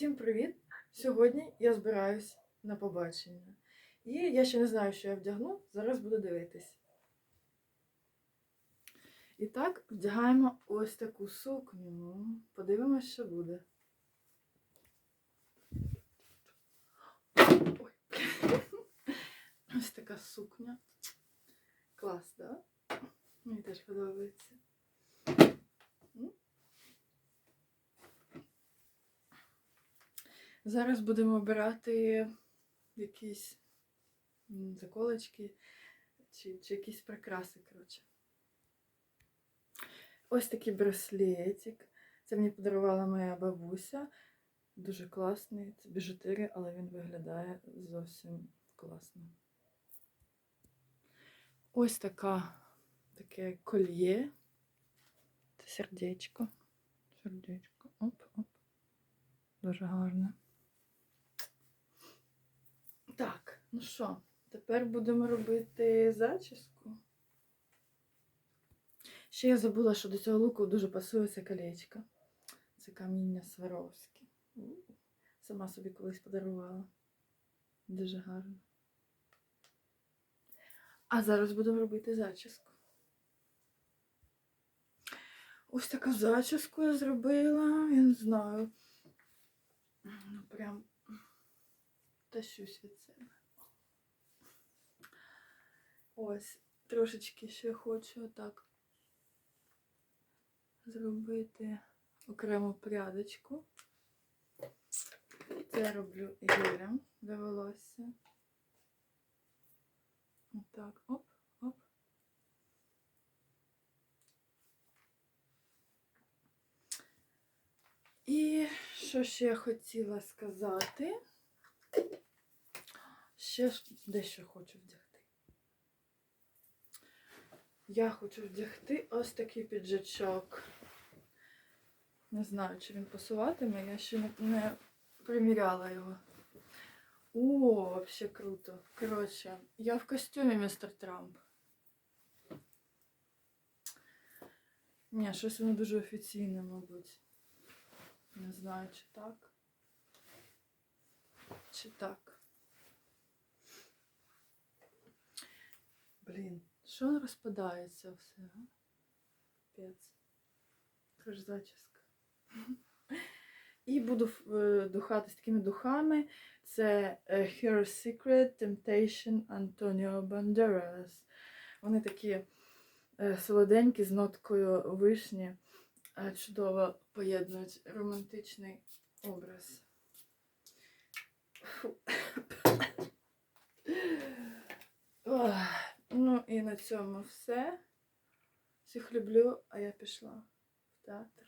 Всім привіт! Сьогодні я збираюсь на побачення. І я ще не знаю, що я вдягну. Зараз буду дивитись. І так, вдягаємо ось таку сукню. Подивимось, що буде. Ой. Ось така сукня. Клас, так? Да? Мені теж подобається. Зараз будемо обирати якісь заколочки чи, чи якісь прикраси, коротше. Ось такий браслетик. Це мені подарувала моя бабуся. Дуже класний. Це біжутерія, але він виглядає зовсім класно. Ось така, таке кольє. Це сердечко. Сердечко. Оп, оп. Дуже гарне. Так, ну що, тепер будемо робити зачіску. Ще я забула, що до цього луку дуже пасує це колечко. Це каміння Сваровське. Сама собі колись подарувала. Дуже гарно. А зараз будемо робити зачіску. Ось таку зачіску я зробила, я не знаю. Ну, прям тащусь від себе. Ось, трошечки ще хочу отак зробити окрему прядочку. Це роблю гелем для волосся. Отак, оп, оп. І що ще я хотіла сказати? Ще дещо хочу вдягти. Я хочу вдягти ось такий піджачок. Не знаю, чи він пасуватиме, я ще не, не приміряла його. О, взагалі круто. Коротше, я в костюмі містер Трамп. Ні, щось воно дуже офіційне, мабуть. Не знаю, чи так. Чи так. Блін, що розпадається все, а? Пець. Це зачіска. І буду е, духати такими духами. Це е, Her Secret Temptation Antonio Banderas. Вони такі е, солоденькі з ноткою вишні. Чудово поєднують романтичний образ. Фу. Ох, Ну і на цьому все. Всіх люблю, а я пішла в театр.